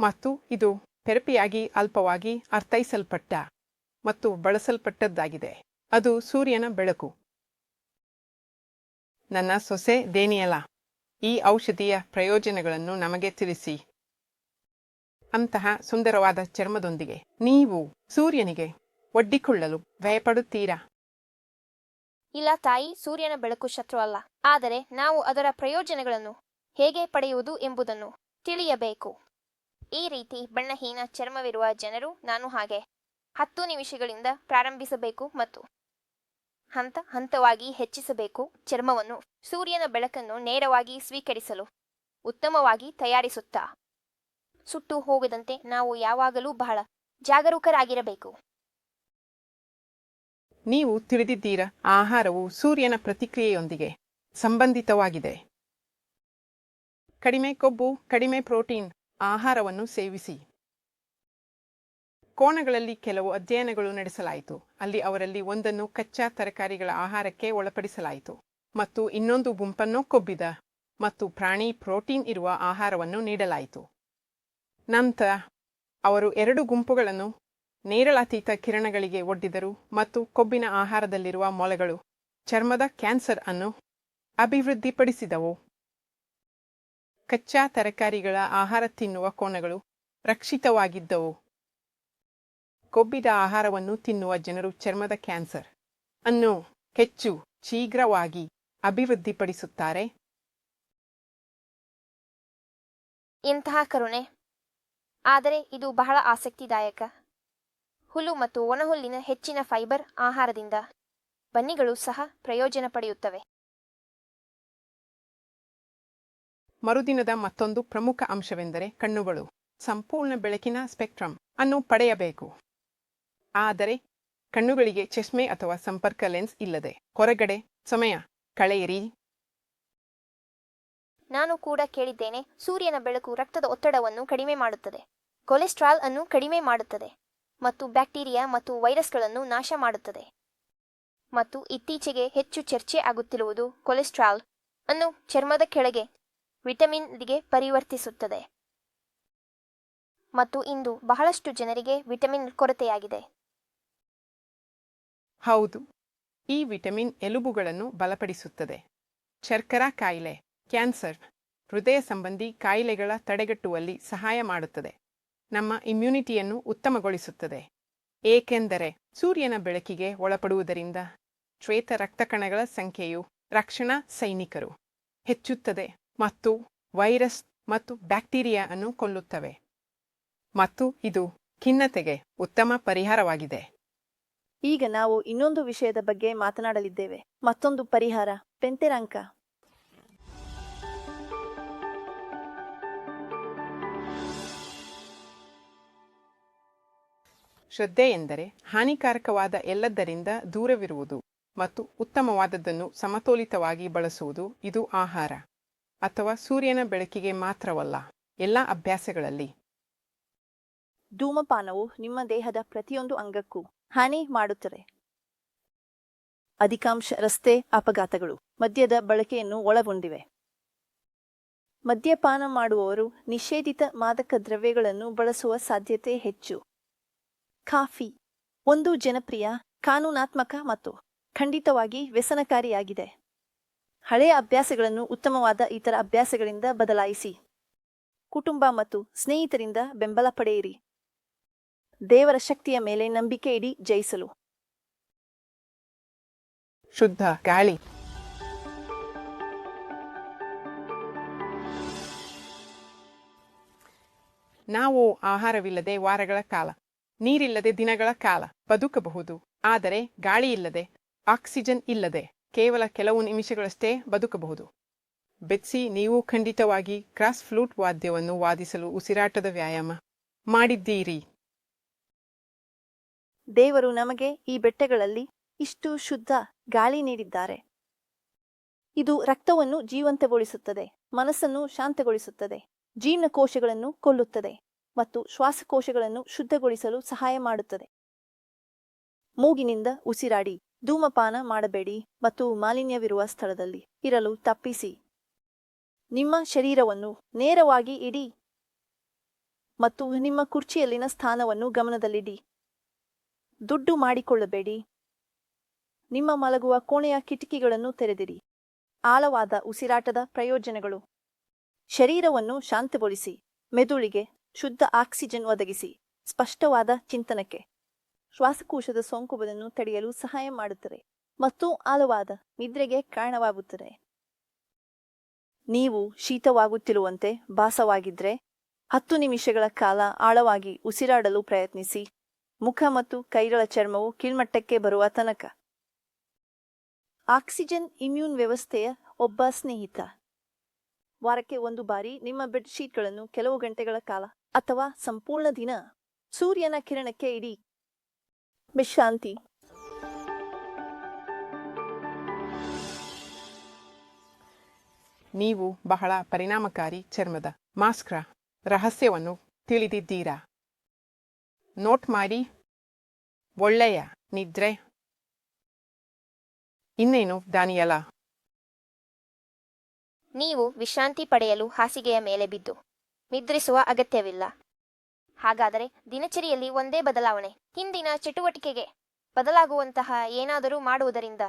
ಮತ್ತು ಇದು ಥೆರಪಿಯಾಗಿ ಅಲ್ಪವಾಗಿ ಅರ್ಥೈಸಲ್ಪಟ್ಟ ಮತ್ತು ಬಳಸಲ್ಪಟ್ಟದ್ದಾಗಿದೆ. ಅದು ಸೂರ್ಯನ ಬೆಳಕು. ನನ್ನ ಸೊಸೆ ದೇನಿಯಲ, ಈ ಔಷಧಿಯ ಪ್ರಯೋಜನಗಳನ್ನು ನಮಗೆ ತಿಳಿಸಿ. ಅಂತಹ ಸುಂದರವಾದ ಚರ್ಮದೊಂದಿಗೆ ನೀವು ಸೂರ್ಯನಿಗೆ ಒಡ್ಡಿಕೊಳ್ಳಲು ಭಯಪಡುತ್ತೀರಾ? ಇಲ್ಲ ತಾಯಿ, ಸೂರ್ಯನ ಬೆಳಕು ಶತ್ರು ಅಲ್ಲ ಆದರೆ ನಾವು ಅದರ ಪ್ರಯೋಜನಗಳನ್ನು ಹೇಗೆ ಪಡೆಯುವುದು ಎಂಬುದನ್ನು ತಿಳಿಯಬೇಕು. ಈ ರೀತಿ ಬಣ್ಣಹೀನ ಚರ್ಮವಿರುವ ಜನರು ನಾನು ಹಾಗೆ ಹತ್ತು ನಿಮಿಷಗಳಿಂದ ಪ್ರಾರಂಭಿಸಬೇಕು ಮತ್ತು ಹಂತ ಹಂತವಾಗಿ ಹೆಚ್ಚಿಸಬೇಕು. ಚರ್ಮವನ್ನು ಸೂರ್ಯನ ಬೆಳಕನ್ನು ನೇರವಾಗಿ ಸ್ವೀಕರಿಸಲು ಉತ್ತಮವಾಗಿ ತಯಾರಿಸುತ್ತಾ ಸುಟ್ಟು ಹೋಗದಂತೆ ನಾವು ಯಾವಾಗಲೂ ಬಹಳ ಜಾಗರೂಕರಾಗಿರಬೇಕು. ನೀವು ತಿಳಿದಿದ್ದೀರಾ ಆಹಾರವು ಸೂರ್ಯನ ಪ್ರತಿಕ್ರಿಯೆಯೊಂದಿಗೆ ಸಂಬಂಧಿತವಾಗಿದೆ. ಕಡಿಮೆ ಕೊಬ್ಬು, ಕಡಿಮೆ ಪ್ರೋಟೀನ್, ಆಹಾರವನ್ನು ಸೇವಿಸಿ. ಕೋಣಗಳಲ್ಲಿ ಕೆಲವು ಅಧ್ಯಯನಗಳು ನಡೆಸಲಾಯಿತು. ಅಲ್ಲಿ ಅವರಲ್ಲಿ ಒಂದನ್ನು ಕಚ್ಚಾ ತರಕಾರಿಗಳ ಆಹಾರಕ್ಕೆ ಒಳಪಡಿಸಲಾಯಿತು. ಮತ್ತು ಇನ್ನೊಂದು ಗುಂಪನ್ನು ಕೊಬ್ಬಿದ ಮತ್ತು ಪ್ರಾಣಿ ಪ್ರೋಟೀನ್ ಇರುವ ಆಹಾರವನ್ನು ನೀಡಲಾಯಿತು. ನಂತರ ಅವರು ಎರಡು ಗುಂಪುಗಳನ್ನು ನೇರಳಾತೀತ ಕಿರಣಗಳಿಗೆ ಒಡ್ಡಿದರು ಮತ್ತು ಕೊಬ್ಬಿನ ಆಹಾರದಲ್ಲಿರುವ ಮೊಲೆಗಳು ಚರ್ಮದ ಕ್ಯಾನ್ಸರ್ ಅನ್ನು ಅಭಿವೃದ್ಧಿಪಡಿಸಿದವು. ಕಚ್ಚಾ ತರಕಾರಿಗಳ ಆಹಾರ ತಿನ್ನುವ ಕೋಣಗಳು ರಕ್ಷಿತವಾಗಿದ್ದವು. ಕೊಬ್ಬಿದ ಆಹಾರವನ್ನು ತಿನ್ನುವ ಜನರು ಚರ್ಮದ ಕ್ಯಾನ್ಸರ್ ಅನ್ನು ಹೆಚ್ಚು ಶೀಘ್ರವಾಗಿ ಅಭಿವೃದ್ಧಿಪಡಿಸುತ್ತಾರೆ. ಇಂತಹ ಕರುಣೆ ಆದರೆ ಇದು ಬಹಳ ಆಸಕ್ತಿದಾಯಕ. ಹುಲ್ಲು ಮತ್ತು ಒಣಹುಲ್ಲಿನ ಹೆಚ್ಚಿನ ಫೈಬರ್ ಆಹಾರದಿಂದ ಬನ್ನಿಗಳು ಸಹ ಪ್ರಯೋಜನ ಪಡೆಯುತ್ತವೆ. ಮರುದಿನದ ಮತ್ತೊಂದು ಪ್ರಮುಖ ಅಂಶವೆಂದರೆ ಕಣ್ಣುಗಳು. ಸಂಪೂರ್ಣ ಬೆಳಕಿನ ಸ್ಪೆಕ್ಟ್ರಮ್ ಅನ್ನು ಪಡೆಯಬೇಕು. ಆದರೆ ಕಣ್ಣುಗಳಿಗೆ ಚಶ್ಮೆ ಅಥವಾ ಸಂಪರ್ಕ ಲೆನ್ಸ್ ಇಲ್ಲದೆ. ಹೊರಗಡೆ, ಸಮಯ ಕಳೆಯಿರಿ ನಾನು ಕೂಡ ಕೇಳಿದ್ದೇನೆ, ಸೂರ್ಯನ ಬೆಳಕು ರಕ್ತದ ಒತ್ತಡವನ್ನು ಕಡಿಮೆ ಮಾಡುತ್ತದೆ, ಕೊಲೆಸ್ಟ್ರಾಲ್ ಅನ್ನು ಕಡಿಮೆ ಮಾಡುತ್ತದೆ ಮತ್ತು ಬ್ಯಾಕ್ಟೀರಿಯಾ ಮತ್ತು ವೈರಸ್ಗಳನ್ನು ನಾಶ ಮಾಡುತ್ತದೆ. ಮತ್ತು ಇತ್ತೀಚೆಗೆ ಹೆಚ್ಚು ಚರ್ಚೆ ಆಗುತ್ತಿರುವುದು ಕೊಲೆಸ್ಟ್ರಾಲ್ ಅನ್ನು ಚರ್ಮದ ಕೆಳಗೆ, ವಿಟಮಿನ್ಗೆ ಪರಿವರ್ತಿಸುತ್ತದೆ. ಮತ್ತು ಇಂದು ಬಹಳಷ್ಟು ಜನರಿಗೆ ವಿಟಮಿನ್ ಕೊರತೆಯಾಗಿದೆ. ಹೌದು, ಈ ವಿಟಮಿನ್ ಎಲುಬುಗಳನ್ನು ಬಲಪಡಿಸುತ್ತದೆ. ಶರ್ಕರಾ ಕಾಯಿಲೆ. ಕ್ಯಾನ್ಸರ್ ಹೃದಯ ಸಂಬಂಧಿ ಕಾಯಿಲೆಗಳ ತಡೆಗಟ್ಟುವಲ್ಲಿ ಸಹಾಯ ಮಾಡುತ್ತದೆ. ನಮ್ಮ ಇಮ್ಯುನಿಟಿಯನ್ನು ಉತ್ತಮಗೊಳಿಸುತ್ತದೆ. ಏಕೆಂದರೆ ಸೂರ್ಯನ ಬೆಳಕಿಗೆ ಒಳಪಡುವುದರಿಂದ ಶ್ವೇತ ರಕ್ತಕಣಗಳ ಸಂಖ್ಯೆಯು ರಕ್ಷಣಾ ಸೈನಿಕರು ಹೆಚ್ಚುತ್ತದೆ ಮತ್ತು ವೈರಸ್ ಮತ್ತು ಬ್ಯಾಕ್ಟೀರಿಯಾ ಅನ್ನು ಕೊಲ್ಲುತ್ತವೆ. ಮತ್ತು ಇದು ಖಿನ್ನತೆಗೆ ಉತ್ತಮ ಪರಿಹಾರವಾಗಿದೆ. ಈಗ ನಾವು ಇನ್ನೊಂದು ವಿಷಯದ ಬಗ್ಗೆ ಮಾತನಾಡಲಿದ್ದೇವೆ. ಮತ್ತೊಂದು ಪರಿಹಾರ. ಪೆಂತೆರಂಕ. ಶ್ರದ್ಧೆ ಎಂದರೆ ಹಾನಿಕಾರಕವಾದ ಎಲ್ಲದರಿಂದ ದೂರವಿರುವುದು ಮತ್ತು ಉತ್ತಮವಾದದ್ದನ್ನು ಸಮತೋಲಿತವಾಗಿ ಬಳಸುವುದು ಇದು ಆಹಾರ ಅಥವಾ ಸೂರ್ಯನ ಬೆಳಕಿಗೆ ಮಾತ್ರವಲ್ಲ, ಎಲ್ಲ ಅಭ್ಯಾಸಗಳಲ್ಲಿ. ಧೂಮಪಾನವು ನಿಮ್ಮ ದೇಹದ ಪ್ರತಿಯೊಂದು ಅಂಗಕ್ಕೂ ಹಾನಿ ಮಾಡುತ್ತದೆ. ಅಧಿಕಾಂಶ ರಸ್ತೆ ಅಪಘಾತಗಳು ಮದ್ಯದ ಬಳಕೆಯನ್ನು ಒಳಗೊಂಡಿವೆ. ಮದ್ಯಪಾನ ಮಾಡುವವರು ನಿಷೇಧಿತ ಮಾದಕ ದ್ರವ್ಯಗಳನ್ನು ಬಳಸುವ ಸಾಧ್ಯತೆ ಹೆಚ್ಚು. ಕಾಫಿ. ಒಂದು ಜನಪ್ರಿಯ, ಕಾನೂನಾತ್ಮಕ ಮತ್ತು ಖಂಡಿತವಾಗಿ ವ್ಯಸನಕಾರಿಯಾಗಿದೆ. ಹಳೆಯ ಅಭ್ಯಾಸಗಳನ್ನು ಉತ್ತಮವಾದ ಇತರ ಅಭ್ಯಾಸಗಳಿಂದ ಬದಲಾಯಿಸಿ. ಕುಟುಂಬ ಮತ್ತು ಸ್ನೇಹಿತರಿಂದ ಬೆಂಬಲ ಪಡೆಯಿರಿ. ದೇವರ ಶಕ್ತಿಯ ಮೇಲೆ ನಂಬಿಕೆ ಇಡಿ ಜಯಿಸಲು. ಶುದ್ಧ, ಗಾಳಿ. ನಾವು ಆಹಾರವಿಲ್ಲದೆ ವಾರಗಳ ಕಾಲ. ನೀರಿಲ್ಲದೆ ದಿನಗಳ ಕಾಲ ಬದುಕಬಹುದು. ಆದರೆ ಗಾಳಿ ಇಲ್ಲದೆ, ಆಕ್ಸಿಜನ್ ಇಲ್ಲದೆ ಕೇವಲ ಕೆಲವು ನಿಮಿಷಗಳಷ್ಟೇ ಬದುಕಬಹುದು. ಬೆತ್ಸಿ, ನೀವು ಖಂಡಿತವಾಗಿ ಕ್ರಾಸ್ ಫ್ಲೂಟ್ ವಾದ್ಯವನ್ನು ವಾದಿಸಲು ಉಸಿರಾಟದ ವ್ಯಾಯಾಮ ಮಾಡಿದ್ದೀರಿ. ದೇವರು ನಮಗೆ ಈ ಬೆಟ್ಟಗಳಲ್ಲಿ ಇಷ್ಟು ಶುದ್ಧ ಗಾಳಿ ನೀಡಿದ್ದಾರೆ. ಇದು ರಕ್ತವನ್ನು ಜೀವಂತಗೊಳಿಸುತ್ತದೆ, ಮನಸ್ಸನ್ನು ಶಾಂತಗೊಳಿಸುತ್ತದೆ, ಜೀರ್ಣಕೋಶಗಳನ್ನು ಕೊಲ್ಲುತ್ತದೆ. ಮತ್ತು ಶ್ವಾಸಕೋಶಗಳನ್ನು ಶುದ್ಧಗೊಳಿಸಲು ಸಹಾಯ ಮಾಡುತ್ತದೆ. ಮೂಗಿನಿಂದ ಉಸಿರಾಡಿ, ಧೂಮಪಾನ ಮಾಡಬೇಡಿ ಮತ್ತು ಮಾಲಿನ್ಯವಿರುವ ಸ್ಥಳದಲ್ಲಿ ಇರಲು ತಪ್ಪಿಸಿ. ನಿಮ್ಮ ಶರೀರವನ್ನು ನೇರವಾಗಿ ಇಡಿ ಮತ್ತು ನಿಮ್ಮ ಕುರ್ಚಿಯಲ್ಲಿನ ಸ್ಥಾನವನ್ನು ಗಮನದಲ್ಲಿಡಿ. ದುಡ್ಡು ಮಾಡಿಕೊಳ್ಳಬೇಡಿ. ನಿಮ್ಮ ಮಲಗುವ ಕೋಣೆಯ ಕಿಟಕಿಗಳನ್ನು ತೆರೆದಿರಿ ಆಳವಾದ ಉಸಿರಾಟದ ಪ್ರಯೋಜನಗಳು. ಶರೀರವನ್ನು ಶಾಂತಗೊಳಿಸಿ. ಮೆದುಳಿಗೆ ಶುದ್ಧ ಆಕ್ಸಿಜನ್ ಒದಗಿಸಿ, ಸ್ಪಷ್ಟವಾದ ಚಿಂತನಕ್ಕೆ. ಶ್ವಾಸಕೋಶದ ಸೋಂಕುಗಳನ್ನು ತಡೆಯಲು ಸಹಾಯ ಮಾಡುತ್ತದೆ ಮತ್ತು ಆಳವಾದ ನಿದ್ರೆಗೆ ಕಾರಣವಾಗುತ್ತದೆ. ನೀವು ಶೀತವಾಗುತ್ತಿರುವಂತೆ ಭಾಸವಾಗಿದ್ರೆ, ಹತ್ತು ನಿಮಿಷಗಳ ಕಾಲ ಆಳವಾಗಿ ಉಸಿರಾಡಲು ಪ್ರಯತ್ನಿಸಿ. ಮುಖ ಮತ್ತು ಕೈಗಳ ಚರ್ಮವು ಕೀಳ್ಮಟ್ಟಕ್ಕೆ ಬರುವ ತನಕ. ಆಕ್ಸಿಜನ್ ಇಮ್ಯೂನ್ ವ್ಯವಸ್ಥೆಯ ಒಬ್ಬ ಸ್ನೇಹಿತ. ವಾರಕ್ಕೆ ಒಂದು ಬಾರಿ ನಿಮ್ಮ ಬೆಡ್ ಶೀಟ್ಗಳನ್ನು ಕೆಲವು ಗಂಟೆಗಳ ಕಾಲ ಅಥವಾ ಸಂಪೂರ್ಣ ದಿನ ಸೂರ್ಯನ ಕಿರಣಕ್ಕೆ ಇಡಿ. ವಿಶ್ರಾಂತಿ ನೀವು ಬಹಳ ಪರಿಣಾಮಕಾರಿ ಚರ್ಮದ ಮಾಸ್ಕ್ರ ರಹಸ್ಯವನ್ನು ತಿಳಿದಿದ್ದೀರಾ? ನೋಟ್ ಮಾಡಿ. ಒಳ್ಳೆಯ ನಿದ್ರೆ. ಇನ್ನೇನು ದಾನಿಯಲ? ನೀವು ವಿಶ್ರಾಂತಿ ಪಡೆಯಲು ಹಾಸಿಗೆಯ ಮೇಲೆ ಬಿದ್ದು. ನಿದ್ರಿಸುವ ಅಗತ್ಯವಿಲ್ಲ. ಹಾಗಾದರೆ ದಿನಚರಿಯಲ್ಲಿ ಒಂದೇ ಬದಲಾವಣೆ ಹಿಂದಿನ ಚಟುವಟಿಕೆಗೆ ಬದಲಾಗುವಂತಹ ಏನಾದರೂ ಮಾಡುವುದರಿಂದ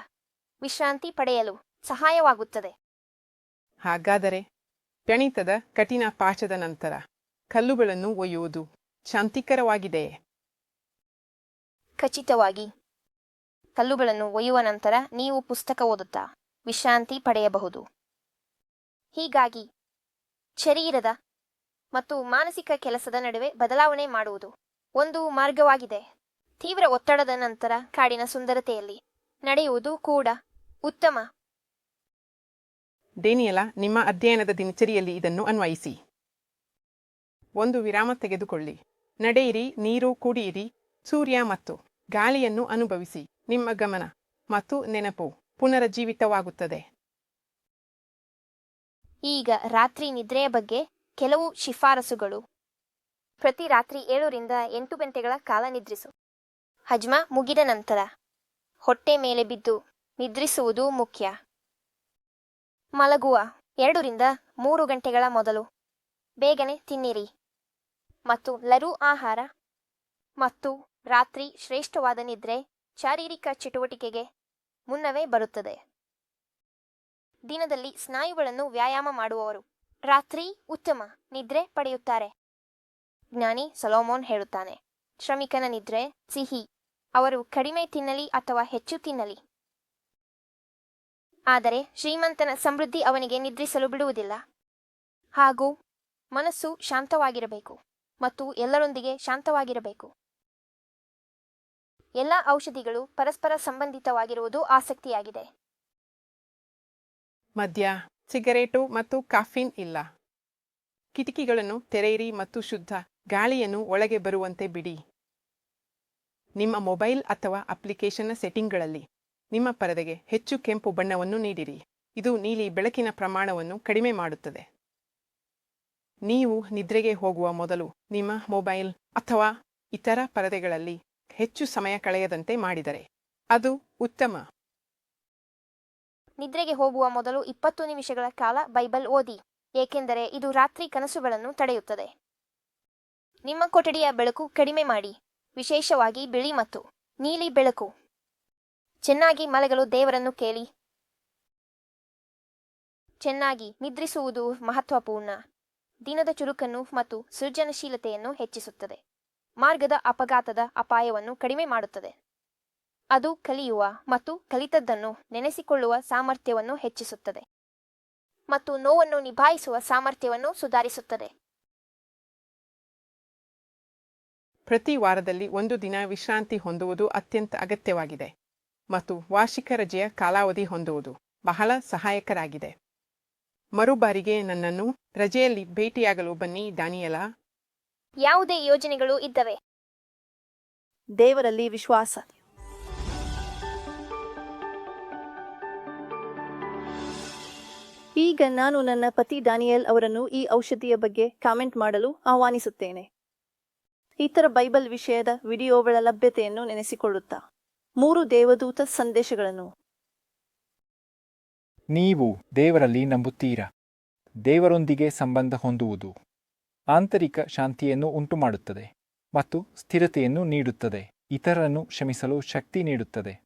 ವಿಶ್ರಾಂತಿ ಪಡೆಯಲು ಸಹಾಯವಾಗುತ್ತದೆ. ಹಾಗಾದರೆ ಗಣಿತದ ಕಠಿಣ ಪಾಠದ ನಂತರ ಕಲ್ಲುಗಳನ್ನು ಒಯ್ಯುವುದು ಶಾಂತಿಕರವಾಗಿದೆಯೇ ಖಚಿತವಾಗಿ ಕಲ್ಲುಗಳನ್ನು ಒಯ್ಯುವ ನಂತರ ನೀವು ಪುಸ್ತಕ ಓದುತ್ತಾ ವಿಶ್ರಾಂತಿ ಪಡೆಯಬಹುದು. ಹೀಗಾಗಿ ಶರೀರದ ಮತ್ತು ಮಾನಸಿಕ ಕೆಲಸದ ನಡುವೆ ಬದಲಾವಣೆ ಮಾಡುವುದು ಒಂದು ಮಾರ್ಗವಾಗಿದೆ. ತೀವ್ರ ಒತ್ತಡದ ನಂತರ ಕಾಡಿನ ಸುಂದರತೆಯಲ್ಲಿ ನಡೆಯುವುದು ಕೂಡ ಉತ್ತಮ. ಡೇನಿಯಲ ನಿಮ್ಮ ಅಧ್ಯಯನದ ದಿನಚರಿಯಲ್ಲಿ ಇದನ್ನು ಅನ್ವಯಿಸಿ. ಒಂದು ವಿರಾಮ ತೆಗೆದುಕೊಳ್ಳಿ. ನಡೆಯಿರಿ ನೀರು ಕುಡಿಯಿರಿ ಸೂರ್ಯ ಮತ್ತು ಗಾಳಿಯನ್ನು ಅನುಭವಿಸಿ. ನಿಮ್ಮ ಗಮನ ಮತ್ತು ನೆನಪು ಪುನರಜೀವಿತವಾಗುತ್ತದೆ ಈಗ ರಾತ್ರಿ ನಿದ್ರೆಯ ಬಗ್ಗೆ ಕೆಲವು ಶಿಫಾರಸುಗಳು. ಪ್ರತಿ ರಾತ್ರಿ ಏಳರಿಂದ ಎಂಟು ಗಂಟೆಗಳ ಕಾಲ ನಿದ್ರಿಸು. ಹಜ್ಮ ಮುಗಿದ ನಂತರ ಹೊಟ್ಟೆ ಮೇಲೆ ಬಿದ್ದು ನಿದ್ರಿಸುವುದು ಮುಖ್ಯ. ಮಲಗುವ ಎರಡರಿಂದ ಮೂರು ಗಂಟೆಗಳ ಮೊದಲು ಬೇಗನೆ ತಿನ್ನಿರಿ. ಮತ್ತು ಲರು ಆಹಾರ ಮತ್ತು ರಾತ್ರಿ ಶ್ರೇಷ್ಠವಾದ ನಿದ್ರೆ ಶಾರೀರಿಕ ಚಟುವಟಿಕೆಗೆ ಮುನ್ನವೇ ಬರುತ್ತದೆ. ದಿನದಲ್ಲಿ ಸ್ನಾಯುಗಳನ್ನು ವ್ಯಾಯಾಮ ಮಾಡುವವರು. ರಾತ್ರಿ ಉತ್ತಮ ನಿದ್ರೆ ಪಡೆಯುತ್ತಾರೆ. ಜ್ಞಾನಿ ಸೊಲೋಮೋನ್ ಹೇಳುತ್ತಾನೆ, ಶ್ರಮಿಕನ ನಿದ್ರೆ ಸಿಹಿ, ಅವರು ಕಡಿಮೆ ತಿನ್ನಲಿ ಅಥವಾ ಹೆಚ್ಚು ತಿನ್ನಲಿ. ಆದರೆ ಶ್ರೀಮಂತನ ಸಮೃದ್ಧಿ ಅವನಿಗೆ ನಿದ್ರಿಸಲು ಬಿಡುವುದಿಲ್ಲ. ಹಾಗೂ ಮನಸ್ಸು ಶಾಂತವಾಗಿರಬೇಕು ಮತ್ತು ಎಲ್ಲರೊಂದಿಗೆ ಶಾಂತವಾಗಿರಬೇಕು. ಎಲ್ಲ ಔಷಧಿಗಳು ಪರಸ್ಪರ ಸಂಬಂಧಿತವಾಗಿರುವುದು ಆಸಕ್ತಿಯಾಗಿದೆ. ಮದ್ಯ. ಸಿಗರೇಟು ಮತ್ತು ಕಾಫಿನ್ ಇಲ್ಲ. ಕಿಟಕಿಗಳನ್ನು ತೆರೆಯಿರಿ ಮತ್ತು ಶುದ್ಧ. ಗಾಳಿಯನ್ನು ಒಳಗೆ ಬರುವಂತೆ ಬಿಡಿ. ನಿಮ್ಮ ಮೊಬೈಲ್ ಅಥವಾ ಅಪ್ಲಿಕೇಶನ್ನ ಸೆಟ್ಟಿಂಗ್ಗಳಲ್ಲಿ ನಿಮ್ಮ ಪರದೆಗೆ ಹೆಚ್ಚು ಕೆಂಪು ಬಣ್ಣವನ್ನು ನೀಡಿರಿ. ಇದು ನೀಲಿ ಬೆಳಕಿನ ಪ್ರಮಾಣವನ್ನು ಕಡಿಮೆ ಮಾಡುತ್ತದೆ. ನೀವು ನಿದ್ರೆಗೆ ಹೋಗುವ ಮೊದಲು ನಿಮ್ಮ ಮೊಬೈಲ್ ಅಥವಾ ಇತರ ಪರದೆಗಳಲ್ಲಿ ಹೆಚ್ಚು ಸಮಯ ಕಳೆಯದಂತೆ ಮಾಡಿದರೆ ಅದು ಉತ್ತಮ. ನಿದ್ರೆಗೆ ಹೋಗುವ ಮೊದಲು ಇಪ್ಪತ್ತು ನಿಮಿಷಗಳ ಕಾಲ ಬೈಬಲ್ ಓದಿ, ಏಕೆಂದರೆ ಇದು ರಾತ್ರಿ ಕನಸುಗಳನ್ನು ತಡೆಯುತ್ತದೆ. ನಿಮ್ಮ ಕೊಠಡಿಯ ಬೆಳಕು ಕಡಿಮೆ ಮಾಡಿ, ವಿಶೇಷವಾಗಿ ಬಿಳಿ ಮತ್ತು ನೀಲಿ ಬೆಳಕು. ಚೆನ್ನಾಗಿ ಮಲಗಲು ದೇವರನ್ನು ಕೇಳಿ. ಚೆನ್ನಾಗಿ ನಿದ್ರಿಸುವುದು ಮಹತ್ವಪೂರ್ಣ. ದಿನದ ಚುರುಕನ್ನು ಮತ್ತು ಸೃಜನಶೀಲತೆಯನ್ನು ಹೆಚ್ಚಿಸುತ್ತದೆ. ಮಾರ್ಗದ ಅಪಘಾತದ ಅಪಾಯವನ್ನು ಕಡಿಮೆ ಮಾಡುತ್ತದೆ. ಅದು ಕಲಿಯುವ ಮತ್ತು ಕಲಿತದ್ದನ್ನು ನೆನೆಸಿಕೊಳ್ಳುವ ಸಾಮರ್ಥ್ಯವನ್ನು ಹೆಚ್ಚಿಸುತ್ತದೆ ಮತ್ತು ನೋವನ್ನು ನಿಭಾಯಿಸುವ ಸಾಮರ್ಥ್ಯವನ್ನು ಸುಧಾರಿಸುತ್ತದೆ. ಪ್ರತಿ ವಾರದಲ್ಲಿ ಒಂದು ದಿನ ವಿಶ್ರಾಂತಿ ಹೊಂದುವುದು ಅತ್ಯಂತ ಅಗತ್ಯವಾಗಿದೆ ಮತ್ತು ವಾರ್ಷಿಕ ರಜೆಯ ಕಾಲಾವಧಿ ಹೊಂದುವುದು ಬಹಳ ಸಹಾಯಕರಾಗಿದೆ. ಮರುಬಾರಿಗೆ ನನ್ನನ್ನು ರಜೆಯಲ್ಲಿ ಭೇಟಿಯಾಗಲು ಬನ್ನಿ ದಾನಿಯಲ ಯಾವುದೇ ಯೋಜನೆಗಳು ಇದ್ದವೆ? ದೇವರಲ್ಲಿ ವಿಶ್ವಾಸ. ಈಗ ನಾನು ನನ್ನ ಪತಿ ಡ್ಯಾನಿಯಲ್ ಅವರನ್ನು ಈ ಔಷಧಿಯ ಬಗ್ಗೆ ಕಾಮೆಂಟ್ ಮಾಡಲು ಆಹ್ವಾನಿಸುತ್ತೇನೆ. ಇತರ ಬೈಬಲ್ ವಿಷಯದ ವಿಡಿಯೋಗಳ ಲಭ್ಯತೆಯನ್ನು ನೆನೆಸಿಕೊಳ್ಳುತ್ತಾ, ಮೂರು ದೇವದೂತ ಸಂದೇಶಗಳನ್ನು. ನೀವು ದೇವರಲ್ಲಿ ನಂಬುತ್ತೀರಾ? ದೇವರೊಂದಿಗೆ ಸಂಬಂಧ ಹೊಂದುವುದು ಆಂತರಿಕ ಶಾಂತಿಯನ್ನು ಉಂಟುಮಾಡುತ್ತದೆ ಮತ್ತು ಸ್ಥಿರತೆಯನ್ನು ನೀಡುತ್ತದೆ, ಇತರರನ್ನು ಕ್ಷಮಿಸಲು ಶಕ್ತಿ ನೀಡುತ್ತದೆ.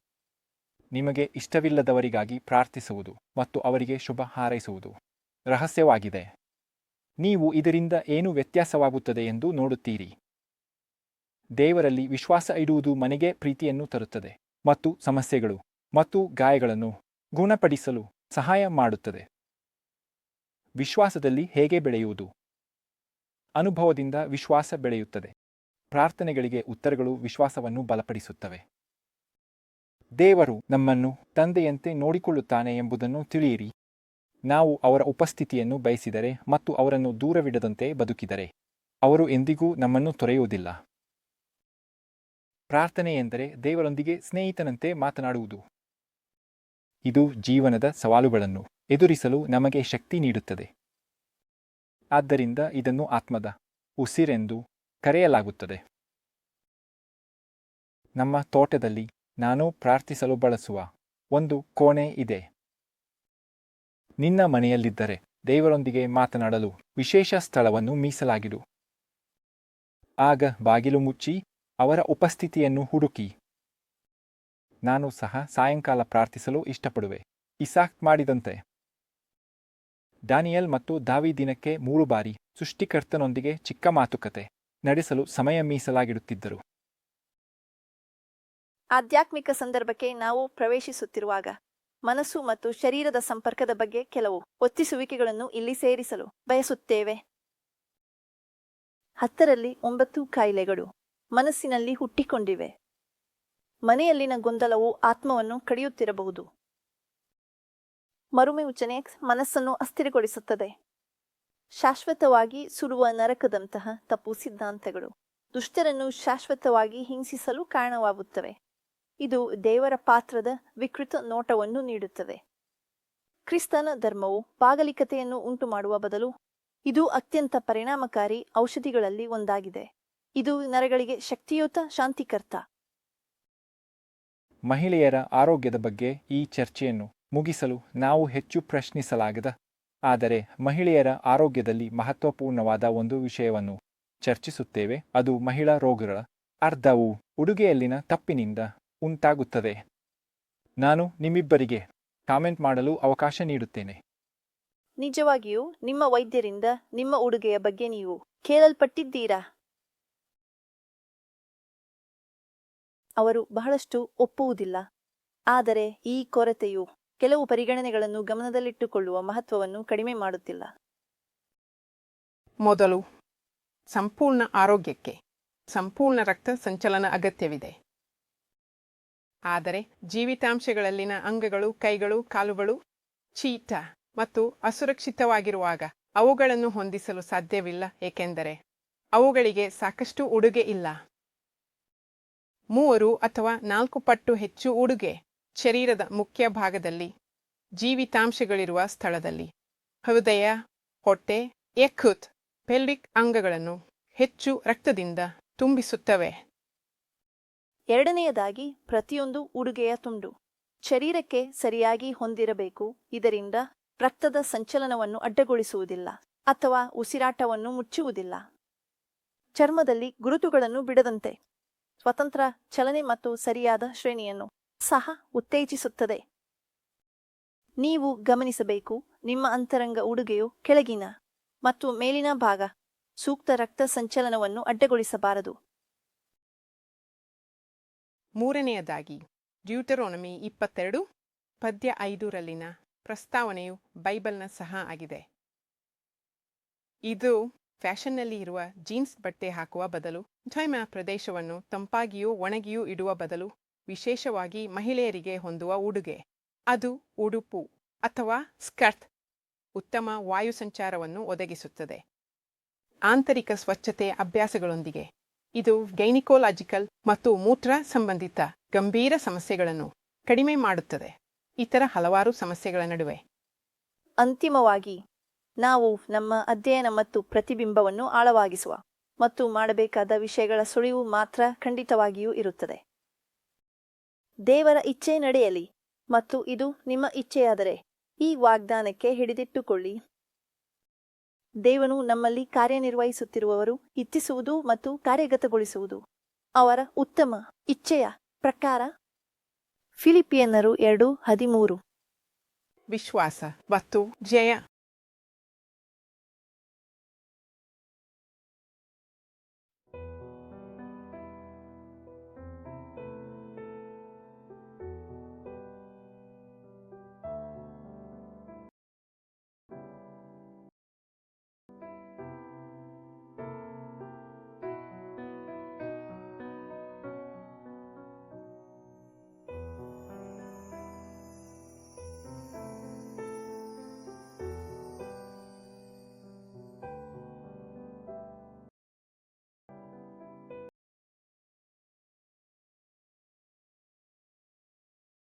ನಿಮಗೆ ಇಷ್ಟವಿಲ್ಲದವರಿಗಾಗಿ ಪ್ರಾರ್ಥಿಸುವುದು ಮತ್ತು ಅವರಿಗೆ ಶುಭ ಹಾರೈಸುವುದು. ರಹಸ್ಯವಾಗಿದೆ. ನೀವು ಇದರಿಂದ ಏನು ವ್ಯತ್ಯಾಸವಾಗುತ್ತದೆ ಎಂದು ನೋಡುತ್ತೀರಿ. ದೇವರಲ್ಲಿ ವಿಶ್ವಾಸ ಇಡುವುದು ಮನೆಗೆ ಪ್ರೀತಿಯನ್ನು ತರುತ್ತದೆ ಮತ್ತು ಸಮಸ್ಯೆಗಳು ಮತ್ತು ಗಾಯಗಳನ್ನು ಗುಣಪಡಿಸಲು ಸಹಾಯ ಮಾಡುತ್ತದೆ. ವಿಶ್ವಾಸದಲ್ಲಿ ಹೇಗೆ ಬೆಳೆಯುವುದು? ಅನುಭವದಿಂದ ವಿಶ್ವಾಸ ಬೆಳೆಯುತ್ತದೆ. ಪ್ರಾರ್ಥನೆಗಳಿಗೆ ಉತ್ತರಗಳು ವಿಶ್ವಾಸವನ್ನು ಬಲಪಡಿಸುತ್ತವೆ. ದೇವರು ನಮ್ಮನ್ನು ತಂದೆಯಂತೆ ನೋಡಿಕೊಳ್ಳುತ್ತಾನೆ ಎಂಬುದನ್ನು ತಿಳಿಯಿರಿ. ನಾವು ಅವರ ಉಪಸ್ಥಿತಿಯನ್ನು ಬಯಸಿದರೆ ಮತ್ತು ಅವರನ್ನು ದೂರವಿಡದಂತೆ ಬದುಕಿದರೆ ಅವರು ಎಂದಿಗೂ ನಮ್ಮನ್ನು ತೊರೆಯುವುದಿಲ್ಲ. ಪ್ರಾರ್ಥನೆ ಎಂದರೆ ದೇವರೊಂದಿಗೆ ಸ್ನೇಹಿತನಂತೆ ಮಾತನಾಡುವುದು. ಇದು ಜೀವನದ ಸವಾಲುಗಳನ್ನು ಎದುರಿಸಲು ನಮಗೆ ಶಕ್ತಿ ನೀಡುತ್ತದೆ. ಆದ್ದರಿಂದ ಇದನ್ನು ಆತ್ಮದ ಉಸಿರೆಂದು ಕರೆಯಲಾಗುತ್ತದೆ. ನಮ್ಮ ತೋಟದಲ್ಲಿ ನಾನು ಪ್ರಾರ್ಥಿಸಲು ಬಳಸುವ ಒಂದು ಕೋಣೆ ಇದೆ. ನಿನ್ನ ಮನೆಯಲ್ಲಿದ್ದರೆ ದೇವರೊಂದಿಗೆ ಮಾತನಾಡಲು ವಿಶೇಷ ಸ್ಥಳವನ್ನು ಮೀಸಲಾಗಿಡು. ಆಗ ಬಾಗಿಲು ಮುಚ್ಚಿ ಅವರ ಉಪಸ್ಥಿತಿಯನ್ನು ಹುಡುಕಿ. ನಾನು ಸಹ ಸಾಯಂಕಾಲ ಪ್ರಾರ್ಥಿಸಲು ಇಷ್ಟಪಡುವೆ. ಇಸಾಕ್ ಮಾಡಿದಂತೆ. ಡಾನಿಯಲ್ ಮತ್ತು ದಾವಿ ದಿನಕ್ಕೆ ಮೂರು ಬಾರಿ ಸೃಷ್ಟಿಕರ್ತನೊಂದಿಗೆ ಚಿಕ್ಕ ಮಾತುಕತೆ ನಡೆಸಲು ಸಮಯ ಮೀಸಲಾಗಿಡುತ್ತಿದ್ದರು. ಆಧ್ಯಾತ್ಮಿಕ ಸಂದರ್ಭಕ್ಕೆ ನಾವು ಪ್ರವೇಶಿಸುತ್ತಿರುವಾಗ ಮನಸ್ಸು ಮತ್ತು ಶರೀರದ ಸಂಪರ್ಕದ ಬಗ್ಗೆ ಕೆಲವು ಒತ್ತಿಸುವಿಕೆಗಳನ್ನು ಇಲ್ಲಿ ಸೇರಿಸಲು ಬಯಸುತ್ತೇವೆ. ಹತ್ತರಲ್ಲಿ ಒಂಬತ್ತು ಕಾಯಿಲೆಗಳು ಮನಸ್ಸಿನಲ್ಲಿ ಹುಟ್ಟಿಕೊಂಡಿವೆ. ಮನೆಯಲ್ಲಿನ ಗೊಂದಲವು ಆತ್ಮವನ್ನು ಕಡಿಯುತ್ತಿರಬಹುದು. ಮರುವಿಮೋಚನೆ ಮನಸ್ಸನ್ನು ಅಸ್ಥಿರಗೊಳಿಸುತ್ತದೆ. ಶಾಶ್ವತವಾಗಿ ಸುಡುವ ನರಕದಂತಹ ತಪ್ಪು ಸಿದ್ಧಾಂತಗಳು ದುಷ್ಟರನ್ನು ಶಾಶ್ವತವಾಗಿ ಹಿಂಸಿಸಲು ಕಾರಣವಾಗುತ್ತವೆ. ಇದು ದೇವರ ಪಾತ್ರದ ವಿಕೃತ ನೋಟವನ್ನು ನೀಡುತ್ತದೆ. ಕ್ರಿಸ್ತನ ಧರ್ಮವು ಪಾಗಲಿಕತೆಯನ್ನು ಉಂಟು ಮಾಡುವ ಬದಲು ಇದು ಅತ್ಯಂತ ಪರಿಣಾಮಕಾರಿ ಔಷಧಿಗಳಲ್ಲಿ ಒಂದಾಗಿದೆ. ಇದು ನರಗಳಿಗೆ ಶಕ್ತಿಯುತ ಶಾಂತಿಕರ್ತ. ಮಹಿಳೆಯರ ಆರೋಗ್ಯದ ಬಗ್ಗೆ ಈ ಚರ್ಚೆಯನ್ನು ಮುಗಿಸಲು ನಾವು ಹೆಚ್ಚು ಪ್ರಶ್ನಿಸಲಾಗದ, ಆದರೆ ಮಹಿಳೆಯರ ಆರೋಗ್ಯದಲ್ಲಿ ಮಹತ್ವಪೂರ್ಣವಾದ ಒಂದು ವಿಷಯವನ್ನು ಚರ್ಚಿಸುತ್ತೇವೆ. ಅದು ಮಹಿಳಾ ರೋಗಗಳ ಅರ್ಧವು. ಉಡುಗೆಯಲ್ಲಿನ ತಪ್ಪಿನಿಂದ ಉಂಟಾಗುತ್ತದೆ. ನಾನು ನಿಮ್ಮಿಬ್ಬರಿಗೆ ಕಾಮೆಂಟ್ ಮಾಡಲು ಅವಕಾಶ ನೀಡುತ್ತೇನೆ. ನಿಜವಾಗಿಯೂ ನಿಮ್ಮ ವೈದ್ಯರಿಂದ ನಿಮ್ಮ ಉಡುಗೆಯ ಬಗ್ಗೆ ನೀವು ಕೇಳಲ್ಪಟ್ಟಿದ್ದೀರಾ? ಅವರು ಬಹಳಷ್ಟು ಒಪ್ಪುವುದಿಲ್ಲ. ಆದರೆ ಈ ಕೊರತೆಯು ಕೆಲವು ಪರಿಗಣನೆಗಳನ್ನು ಗಮನದಲ್ಲಿಟ್ಟುಕೊಳ್ಳುವ ಮಹತ್ವವನ್ನು ಕಡಿಮೆ ಮಾಡುತ್ತಿಲ್ಲ. ಮೊದಲು ಸಂಪೂರ್ಣ ಆರೋಗ್ಯಕ್ಕೆ ಸಂಪೂರ್ಣ ರಕ್ತ ಸಂಚಲನ ಅಗತ್ಯವಿದೆ. ಆದರೆ ಜೀವಿತಾಂಶಗಳಲ್ಲಿನ ಅಂಗಗಳು, ಕೈಗಳು, ಕಾಲುಗಳು ಚೀಟ ಮತ್ತು ಅಸುರಕ್ಷಿತವಾಗಿರುವಾಗ ಅವುಗಳನ್ನು ಹೊಂದಿಸಲು ಸಾಧ್ಯವಿಲ್ಲ, ಏಕೆಂದರೆ ಅವುಗಳಿಗೆ ಸಾಕಷ್ಟು ಉಡುಗೆ ಇಲ್ಲ. ಮೂವರು ಅಥವಾ ನಾಲ್ಕು ಪಟ್ಟು ಹೆಚ್ಚು ಉಡುಗೆ ಶರೀರದ ಮುಖ್ಯ ಭಾಗದಲ್ಲಿ ಜೀವಿತಾಂಶಗಳಿರುವ ಸ್ಥಳದಲ್ಲಿ. ಹೃದಯ, ಹೊಟ್ಟೆ ಯಕೃತ್ ಪೆಲ್ವಿಕ್ ಅಂಗಗಳನ್ನು ಹೆಚ್ಚು ರಕ್ತದಿಂದ ತುಂಬಿಸುತ್ತವೆ. ಎರಡನೆಯದಾಗಿ ಪ್ರತಿಯೊಂದು ಉಡುಗೆಯ ತುಂಡು. ಶರೀರಕ್ಕೆ ಸರಿಯಾಗಿ ಹೊಂದಿರಬೇಕು, ಇದರಿಂದ ರಕ್ತದ ಸಂಚಲನವನ್ನು ಅಡ್ಡಗೊಳಿಸುವುದಿಲ್ಲ ಅಥವಾ ಉಸಿರಾಟವನ್ನು ಮುಚ್ಚುವುದಿಲ್ಲ. ಚರ್ಮದಲ್ಲಿ ಗುರುತುಗಳನ್ನು ಬಿಡದಂತೆ. ಸ್ವತಂತ್ರ ಚಲನೆ ಮತ್ತು ಸರಿಯಾದ ಶ್ರೇಣಿಯನ್ನು ಸಹ ಉತ್ತೇಜಿಸುತ್ತದೆ. ನೀವು ಗಮನಿಸಬೇಕು, ನಿಮ್ಮ ಅಂತರಂಗ ಉಡುಗೆಯು ಕೆಳಗಿನ ಮತ್ತು ಮೇಲಿನ ಭಾಗ ಸೂಕ್ತ ರಕ್ತ ಸಂಚಲನವನ್ನು ಅಡ್ಡಗೊಳಿಸಬಾರದು. ಮೂರನೆಯದಾಗಿ ಡ್ಯೂಟರೋನಮಿ ಇಪ್ಪತ್ತೆರಡು, ಪದ್ಯ ಐದರಲ್ಲಿನ ಪ್ರಸ್ತಾವನೆಯು ಬೈಬಲ್ನ ಸಹ ಆಗಿದೆ. ಇದು ಫ್ಯಾಷನ್ನಲ್ಲಿ ಇರುವ ಜೀನ್ಸ್ ಬಟ್ಟೆ ಹಾಕುವ ಬದಲು ಝೈಮ ಪ್ರದೇಶವನ್ನು ತಂಪಾಗಿಯೂ ಒಣಗಿಯೂ ಇಡುವ ಬದಲು ವಿಶೇಷವಾಗಿ ಮಹಿಳೆಯರಿಗೆ ಹೊಂದುವ ಉಡುಗೆ. ಅದು ಉಡುಪು ಅಥವಾ ಸ್ಕರ್ಟ್ ಉತ್ತಮ ವಾಯು ಸಂಚಾರವನ್ನು ಒದಗಿಸುತ್ತದೆ. ಆಂತರಿಕ ಸ್ವಚ್ಛತೆ ಅಭ್ಯಾಸಗಳೊಂದಿಗೆ. ಇದು ಗೈನಿಕೋಲಾಜಿಕಲ್ ಮತ್ತು ಮೂತ್ರ ಸಂಬಂಧಿತ ಗಂಭೀರ ಸಮಸ್ಯೆಗಳನ್ನು ಕಡಿಮೆ ಮಾಡುತ್ತದೆ. ಇತರ ಹಲವಾರು ಸಮಸ್ಯೆಗಳ ನಡುವೆ. ಅಂತಿಮವಾಗಿ, ನಾವು ನಮ್ಮ ಅಧ್ಯಯನ ಮತ್ತು ಪ್ರತಿಬಿಂಬವನ್ನು ಆಳವಾಗಿಸುವ ಮತ್ತು ಮಾಡಬೇಕಾದ ವಿಷಯಗಳ ಸುಳಿವು ಮಾತ್ರ ಖಂಡಿತವಾಗಿಯೂ ಇರುತ್ತದೆ. ದೇವರ ಇಚ್ಛೆ ನಡೆಯಲಿ ಮತ್ತು ಇದು ನಿಮ್ಮ ಇಚ್ಛೆಯಾದರೆ ಈ ವಾಗ್ದಾನಕ್ಕೆ ಹಿಡಿದಿಟ್ಟುಕೊಳ್ಳಿ. ದೇವನು ನಮ್ಮಲ್ಲಿ ಕಾರ್ಯನಿರ್ವಹಿಸುತ್ತಿರುವವರು ಇಚ್ಛಿಸುವುದು ಮತ್ತು ಕಾರ್ಯಗತಗೊಳಿಸುವುದು. ಅವರ ಉತ್ತಮ ಇಚ್ಛೆಯ ಪ್ರಕಾರ. ಫಿಲಿಪಿಯನ್ನರು ಎರಡು ಹದಿಮೂರು. ವಿಶ್ವಾಸ ಮತ್ತು ಜಯ.